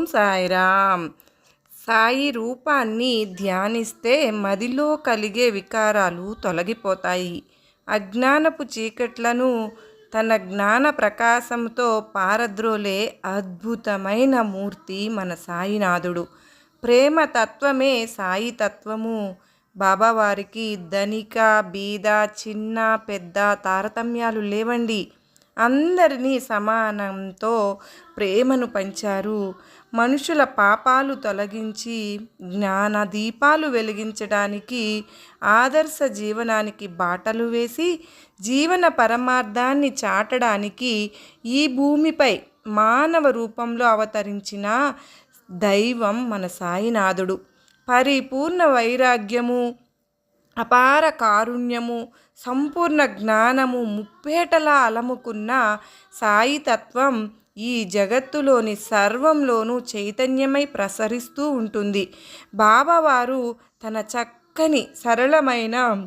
ఓం సాయిరామ్. సాయి రూపాన్ని ధ్యానిస్తే మదిలో కలిగే వికారాలు తొలగిపోతాయి. అజ్ఞానపు చీకట్లను తన జ్ఞాన ప్రకాశంతో పారద్రోలే అద్భుతమైన మూర్తి మన సాయినాథుడు. ప్రేమ తత్వమే సాయి తత్వము. బాబావారికి ధనిక బీద చిన్న పెద్ద తారతమ్యాలు లేవండి. అందరినీ సమానంతో ప్రేమను పంచారు. మనుషుల పాపాలు తొలగించి జ్ఞాన దీపాలు వెలిగించడానికి ఆదర్శ జీవనానికి బాటలు వేసి జీవన పరమార్థాన్ని చాటడానికి ఈ భూమిపై మానవ రూపంలో అవతరించిన దైవం మన సాయినాథుడు. పరిపూర్ణ వైరాగ్యము అపార కారుణ్యము సంపూర్ణ జ్ఞానము ముప్పేటలా అలముకున్న సాయితత్వం ఈ జగత్తులోని సర్వంలోనూ చైతన్యమై ప్రసరిస్తూ ఉంటుంది. బాబావారు తన చక్కని సరళమైన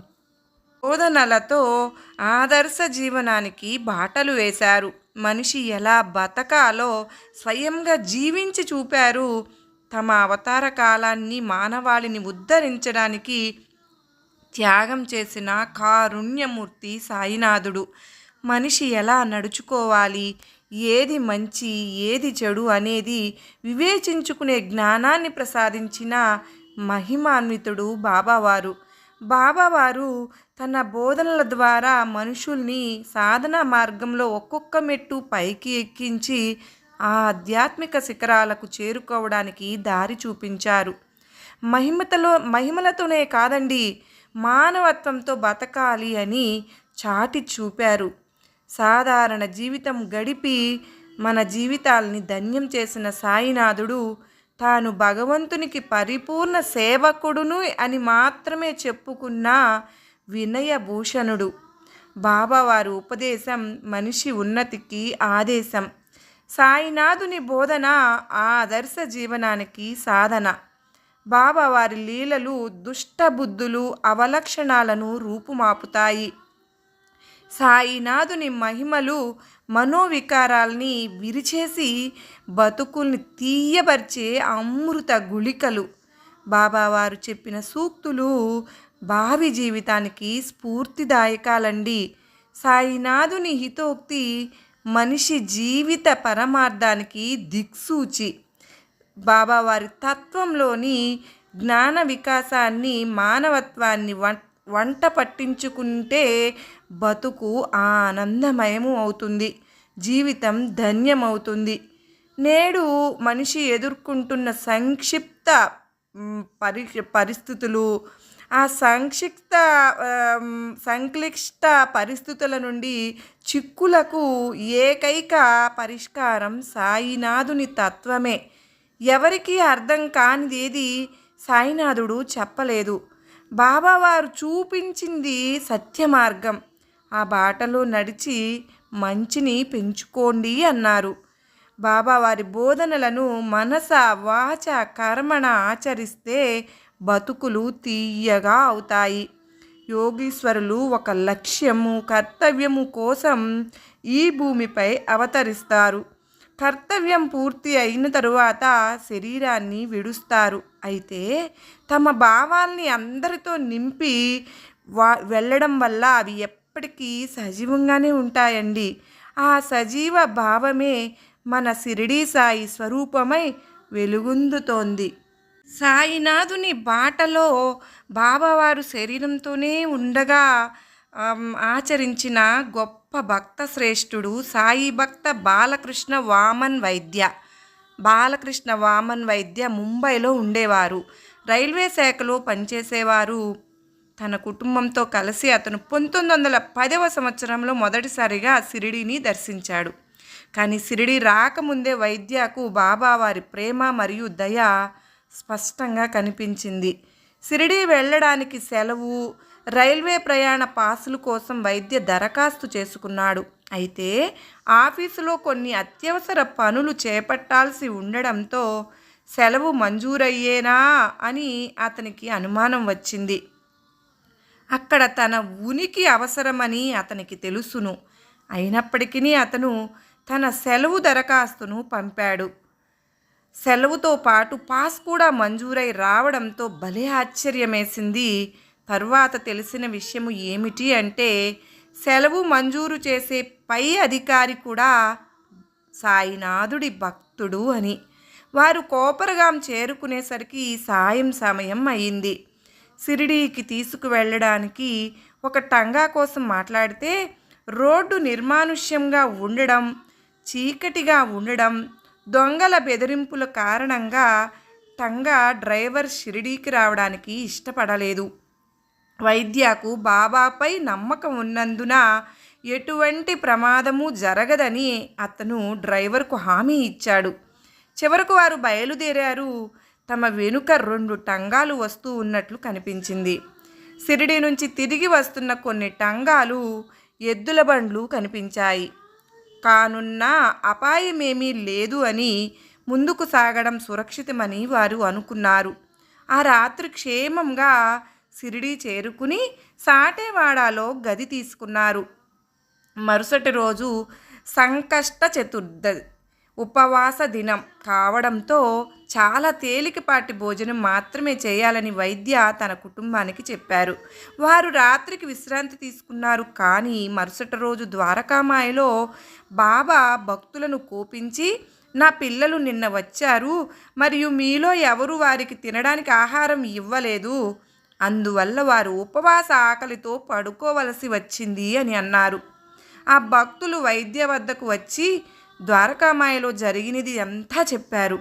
బోధనలతో ఆదర్శ జీవనానికి బాటలు వేశారు. మనిషి ఎలా బతకాలో స్వయంగా జీవించి చూపారు. తమ అవతార కాలాన్ని మానవాళిని ఉద్ధరించడానికి త్యాగం చేసిన కారుణ్యమూర్తి సాయినాథుడు. మనిషి ఎలా నడుచుకోవాలి? ఏది మంచి ఏది చెడు అనేది వివేచించుకునే జ్ఞానాన్ని ప్రసాదించిన మహిమాన్వితుడు బాబావారు. బాబావారు తన బోధనల ద్వారా మనుషుల్ని సాధన మార్గంలో ఒక్కొక్క మెట్టు పైకి ఎక్కించి ఆ ఆధ్యాత్మిక శిఖరాలకు చేరుకోవడానికి దారి చూపించారు. మహిమతలో మహిమలతోనే కాదండి మానవత్వంతో బతకాలి అని చాటి చూపారు. సాధారణ జీవితం గడిపి మన జీవితాల్ని ధన్యం చేసిన సాయినాథుడు తాను భగవంతునికి పరిపూర్ణ సేవకుడును అని మాత్రమే చెప్పుకున్న వినయభూషణుడు. బాబావారి ఉపదేశం మనిషి ఉన్నతికి ఆదేశం. సాయినాథుని బోధన ఆదర్శ జీవనానికి సాధన. బాబావారి లీలలు దుష్టబుద్ధులు అవలక్షణాలను రూపుమాపుతాయి. సాయినాథుని మహిమలు మనోవికారాల్ని విరిచేసి బతుకుల్ని తీయబర్చే అమృత గుళికలు. బాబావారు చెప్పిన సూక్తులు భావి జీవితానికి స్ఫూర్తిదాయకాలండి. సాయినాథుని హితోక్తి మనిషి జీవిత పరమార్థానికి దిక్సూచి. బాబావారి తత్వంలోని జ్ఞాన వికాసాన్ని మానవత్వాన్ని వం వంట పట్టించుకుంటే బతుకు ఆనందమయము అవుతుంది జీవితం ధన్యమవుతుంది. నేడు మనిషి ఎదుర్కొంటున్న సంక్షిప్త పరి పరిస్థితులు ఆ సంక్షిప్త సంక్లిష్ట పరిస్థితుల నుండి చిక్కులకు ఏకైక పరిష్కారం సాయినాథుని తత్వమే. ఎవరికి అర్థం కానిదేది సాయినాథుడు చెప్పలేదు. బాబావారు చూపించింది సత్య మార్గం ఆ బాటలో నడిచి మంచిని పెంచుకోండి అన్నారు. బాబావారి బోధనలను మనస వాచ కర్మణ ఆచరిస్తే బతుకులు తీయగా అవుతాయి. యోగీశ్వరులు ఒక లక్ష్యము కర్తవ్యము కోసం ఈ భూమిపై అవతరిస్తారు. కర్తవ్యం పూర్తి అయిన తరువాత శరీరాన్ని విడుస్తారు. అయితే తమ భావాల్ని అందరితో నింపి వా వెళ్ళడం వల్ల అవి ఎప్పటికీ సజీవంగానే ఉంటాయండి. ఆ సజీవ భావమే మన సిరిడి సాయి స్వరూపమై వెలుగొందుతోంది. సాయినాథుని బాటలో బాబావారు శరీరంతోనే ఉండగా ఆచరించిన గొప్ప భక్త శ్రేష్ఠుడు సాయి భక్త బాలకృష్ణ వామన్ వైద్య. బాలకృష్ణ వామన్ వైద్య ముంబైలో ఉండేవారు. రైల్వే శాఖలో పనిచేసేవారు. తన కుటుంబంతో కలిసి అతను పంతొమ్మిది వందల పదవ సంవత్సరంలో మొదటిసారిగా సిరిడిని దర్శించాడు. కానీ సిరిడి రాకముందే వైద్యకు బాబావారి ప్రేమ మరియు దయ స్పష్టంగా కనిపించింది. సిరిడి వెళ్ళడానికి సెలవు రైల్వే ప్రయాణ పాసుల కోసం వైద్య దరఖాస్తు చేసుకున్నాడు. అయితే ఆఫీసులో కొన్ని అత్యవసర పనులు చేపట్టాల్సి ఉండడంతో సెలవు మంజూరయ్యేనా అని అతనికి అనుమానం వచ్చింది. అక్కడ తన ఉనికి అవసరమని అతనికి తెలుసును. అయినప్పటికీ అతను తన సెలవు దరఖాస్తును పంపాడు. సెలవుతో పాటు పాస్ కూడా మంజూరై రావడంతో భలే ఆశ్చర్యమేసింది. తరువాత తెలిసిన విషయము ఏమిటి అంటే సెలవు మంజూరు చేసే పై అధికారి కూడా సాయినాథుడి భక్తుడు అని. వారు కోపరగాం చేరుకునేసరికి సాయం సమయం అయింది. సిరిడీకి తీసుకువెళ్ళడానికి ఒక టంగా కోసం మాట్లాడితే రోడ్డు నిర్మానుష్యంగా ఉండడం చీకటిగా ఉండడం దొంగల బెదిరింపుల కారణంగా టంగా డ్రైవర్ షిరిడీకి రావడానికి ఇష్టపడలేదు. వైద్యకు బాబాపై నమ్మకం ఉన్నందున ఎటువంటి ప్రమాదము జరగదని అతను డ్రైవర్కు హామీ ఇచ్చాడు. చివరకు వారు బయలుదేరారు. తమ వెనుక రెండు టంగాలు వస్తూ ఉన్నట్లు కనిపించింది. సిరిడి నుంచి తిరిగి వస్తున్న కొన్ని టంగాలు ఎద్దుల బండ్లు కనిపించాయి. కానున్న అపాయమేమీ లేదు అని ముందుకు సాగడం సురక్షితమని వారు అనుకున్నారు. ఆ రాత్రి క్షేమంగా సిరిడి చేరుకుని సాటేవాడలో గది తీసుకున్నారు. మరుసటి రోజు సంకష్ట చతుర్థ ఉపవాస దినం కావడంతో చాలా తేలికపాటి భోజనం మాత్రమే చేయాలని వైద్య తన కుటుంబానికి చెప్పారు. వారు రాత్రికి విశ్రాంతి తీసుకున్నారు. కానీ మరుసటి రోజు ద్వారకామాయలో బాబా భక్తులను కోపించి నా పిల్లలు నిన్న వచ్చారు మరియు మీలో ఎవరు వారికి తినడానికి ఆహారం ఇవ్వలేదు? అందువల్ల వారు ఉపవాస ఆకలితో పడుకోవలసి వచ్చింది అని అన్నారు. ఆ భక్తులు వైద్య వద్దకు వచ్చి ద్వారకామాయలో జరిగినది అంతా చెప్పారు.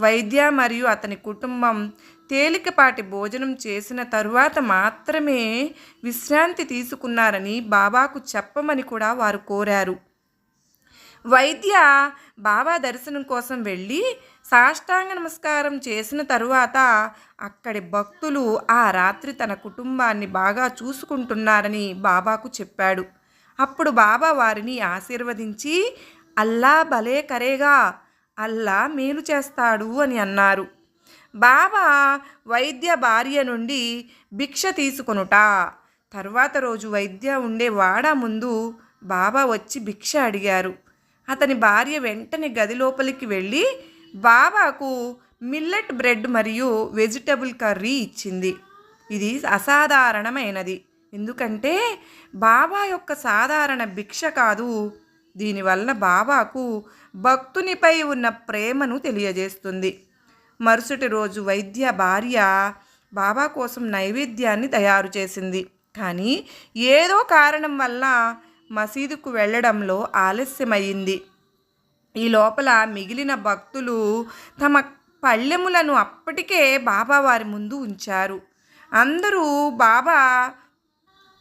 వైద్య మరియు అతని కుటుంబం తేలికపాటి భోజనం చేసిన తరువాత మాత్రమే విశ్రాంతి తీసుకున్నారని బాబాకు చెప్పమని కూడా వారు కోరారు. వైద్య బాబా దర్శనం కోసం వెళ్ళి సాష్టాంగ నమస్కారం చేసిన తరువాత అక్కడి భక్తులు ఆ రాత్రి తన కుటుంబాన్ని బాగా చూసుకుంటున్నారని బాబాకు చెప్పాడు. అప్పుడు బాబా వారిని ఆశీర్వదించి అల్లా భలే కరేగా అల్లా మేలు చేస్తాడు అని అన్నారు. బాబా వైద్య భార్య నుండి భిక్ష తీసుకొనుట తర్వాత రోజు వైద్య ఉండే వాడ ముందు బాబా వచ్చి భిక్ష అడిగారు. అతని భార్య వెంటనే గది లోపలికి వెళ్ళి బాబాకు మిల్లెట్ బ్రెడ్ మరియు వెజిటబుల్ కర్రీ ఇచ్చింది. ఇది అసాధారణమైనది. ఎందుకంటే బాబా యొక్క సాధారణ భిక్ష కాదు. దీనివల్ల బాబాకు భక్తునిపై ఉన్న ప్రేమను తెలియజేస్తుంది. మరుసటి రోజు వైద్య భార్య బాబా కోసం నైవేద్యాన్ని తయారు చేసింది. కానీ ఏదో కారణం వల్ల మసీదుకు వెళ్ళడంలో ఆలస్యమైంది. ఈ లోపల మిగిలిన భక్తులు తమ పళ్ళెములను అప్పటికే బాబా వారి ముందు ఉంచారు. అందరూ బాబా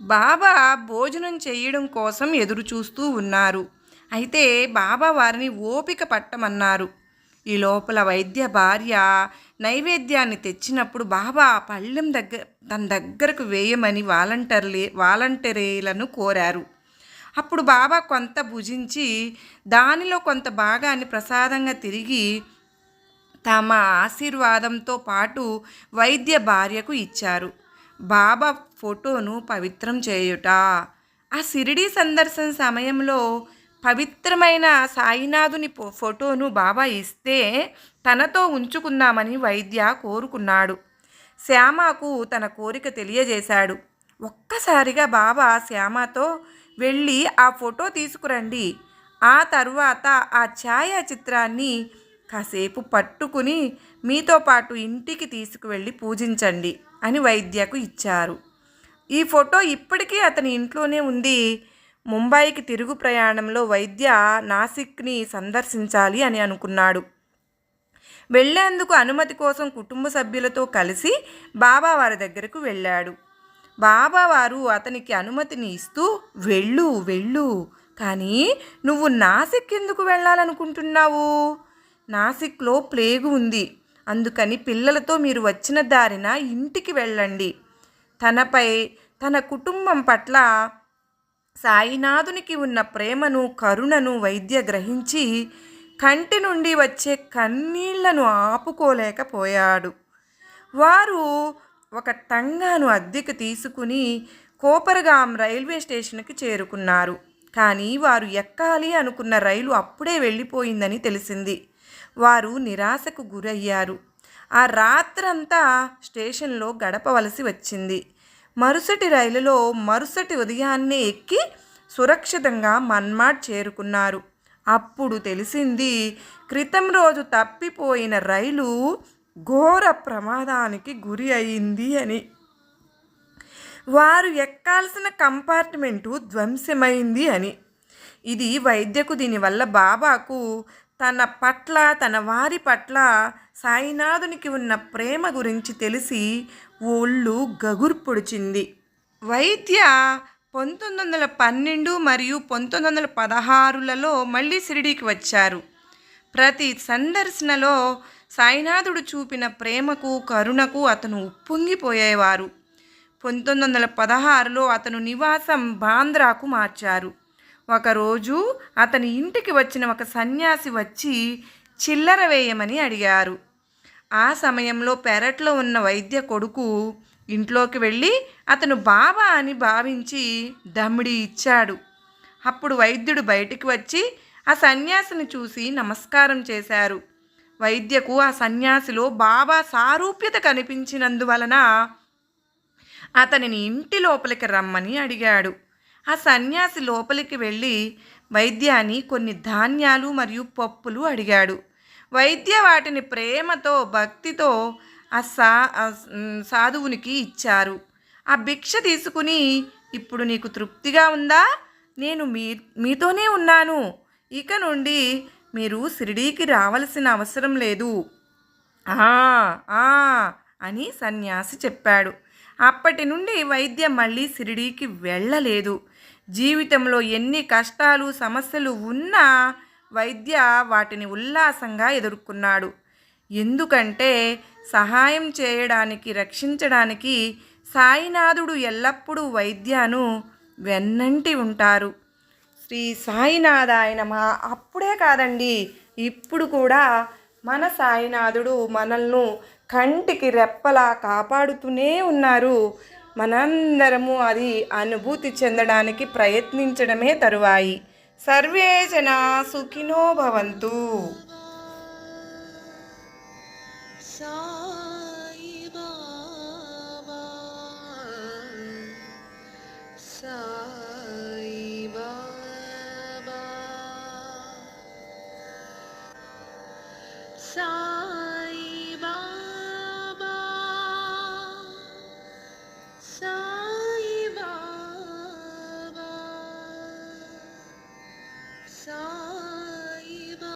బాబా భోజనం చేయడం కోసం ఎదురు చూస్తూ ఉన్నారు. అయితే బాబా వారిని ఓపిక పట్టమన్నారు. ఈ లోపల వైద్య భార్య నైవేద్యాన్ని తెచ్చినప్పుడు బాబా పళ్ళెం దగ్గర తన దగ్గరకు వేయమని వాలంటీర్లే వాలంటీర్లను కోరారు. అప్పుడు బాబా కొంత భుజించి దానిలో కొంత భాగాన్ని ప్రసాదంగా తిరిగి తమ ఆశీర్వాదంతో పాటు వైద్య భార్యకు ఇచ్చారు. బాబా ఫోటోను పవిత్రం చేయుట. ఆ సిరిడి సందర్శన సమయంలో పవిత్రమైన సాయినాథుని ఫో- ఫోటోను బాబా ఇస్తే తనతో ఉంచుకుందామని వైద్య కోరుకున్నాడు. శ్యామకు తన కోరిక తెలియజేశాడు. ఒక్కసారిగా బాబా శ్యామతో వెళ్ళి ఆ ఫోటో తీసుకురండి. ఆ తరువాత ఆ ఛాయాచిత్రాన్ని కాసేపు పట్టుకుని మీతో పాటు ఇంటికి తీసుకువెళ్ళి పూజించండి అని వైద్యకు ఇచ్చారు. ఈ ఫోటో ఇప్పటికీ అతని ఇంట్లోనే ఉంది. ముంబైకి తిరుగు ప్రయాణంలో వైద్య నాసిక్ని సందర్శించాలి అని అనుకున్నాడు. వెళ్ళేందుకు అనుమతి కోసం కుటుంబ సభ్యులతో కలిసి బాబా వారి దగ్గరకు వెళ్ళాడు. బాబావారు అతనికి అనుమతిని ఇస్తూ వెళ్ళు వెళ్ళు కానీ నువ్వు నాసిక్ ఎందుకు వెళ్ళాలనుకుంటున్నావు? నాసిక్లో ప్లేగు ఉంది. అందుకని పిల్లలతో మీరు వచ్చిన దారిన ఇంటికి వెళ్ళండి. తనపై తన కుటుంబం పట్ల సాయినాథునికి ఉన్న ప్రేమను కరుణను వైద్య గ్రహించి కంటి నుండి వచ్చే కన్నీళ్ళను ఆపుకోలేకపోయాడు. వారు ఒక టంగాను అద్దెకు తీసుకుని కోపరగాం రైల్వే స్టేషన్కి చేరుకున్నారు. కానీ వారు ఎక్కాలి అనుకున్న రైలు అప్పుడే వెళ్ళిపోయిందని తెలిసింది. వారు నిరాశకు గురయ్యారు. ఆ రాత్రంతా స్టేషన్లో గడపవలసి వచ్చింది. మరుసటి రైలులో మరుసటి ఉదయాన్నే ఎక్కి సురక్షితంగా మన్మాడ్ చేరుకున్నారు. అప్పుడు తెలిసింది క్రితం రోజు తప్పిపోయిన రైలు ఘోర ప్రమాదానికి గురి అయింది అని. వారు ఎక్కాల్సిన కంపార్ట్మెంటు ధ్వంసమైంది అని. ఇది వైద్యకు దీనివల్ల బాబాకు తన పట్ల తన వారి పట్ల సాయినాథునికి ఉన్న ప్రేమ గురించి తెలిసి ఒళ్ళు గగుర్ పొడిచింది. వైద్య పంతొమ్మిది వందల పన్నెండు మరియు పంతొమ్మిది వందల పదహారులలో మళ్ళీ షిరిడీకి వచ్చారు. ప్రతి సందర్శనలో సాయినాథుడు చూపిన ప్రేమకు కరుణకు అతను ఉప్పొంగిపోయేవారు. పంతొమ్మిది వందల పదహారులో అతను నివాసం బాంద్రాకు మార్చారు. ఒకరోజు అతని ఇంటికి వచ్చిన ఒక సన్యాసి వచ్చి చిల్లర వేయమని అడిగారు. ఆ సమయంలో పెరట్లో ఉన్న వైద్య కొడుకు ఇంట్లోకి వెళ్ళి అతను బాబా అని భావించి దమ్మిడి ఇచ్చాడు. అప్పుడు వైద్యుడు బయటికి వచ్చి ఆ సన్యాసిని చూసి నమస్కారం చేశారు. వైద్యకు ఆ సన్యాసిలో బాబా సారూప్యత కనిపించినందువలన అతనిని ఇంటి లోపలికి రమ్మని అడిగాడు. ఆ సన్యాసి లోపలికి వెళ్ళి వైద్యాన్ని కొన్ని ధాన్యాలు మరియు పప్పులు అడిగాడు. వైద్య వాటిని ప్రేమతో భక్తితో ఆ సా సాధువునికి ఇచ్చారు. ఆ భిక్ష తీసుకుని ఇప్పుడు నీకు తృప్తిగా ఉందా? నేను మీ మీతోనే ఉన్నాను. ఇక నుండి మీరు షిరిడీకి రావలసిన అవసరం లేదు. ఆ ఆ అని సన్యాసి చెప్పాడు. అప్పటి నుండి వైద్య మళ్ళీ షిరిడీకి వెళ్ళలేదు. జీవితంలో ఎన్ని కష్టాలు సమస్యలు ఉన్నా వైద్య వాటిని ఉల్లాసంగా ఎదుర్కొన్నాడు. ఎందుకంటే సహాయం చేయడానికి రక్షించడానికి సాయినాథుడు ఎల్లప్పుడూ వైద్యను వెన్నంటి ఉంటారు. శ్రీ సాయినాథాయ నమ. అప్పుడే కాదండి ఇప్పుడు కూడా మన సాయినాథుడు మనల్ని కంటికి రెప్పలా కాపాడుతూనే ఉన్నారు. మనందరము అది అనుభూతి చెందడానికి ప్రయత్నించడమే తరువాయి. సర్వే జన సుఖినో భవంతు.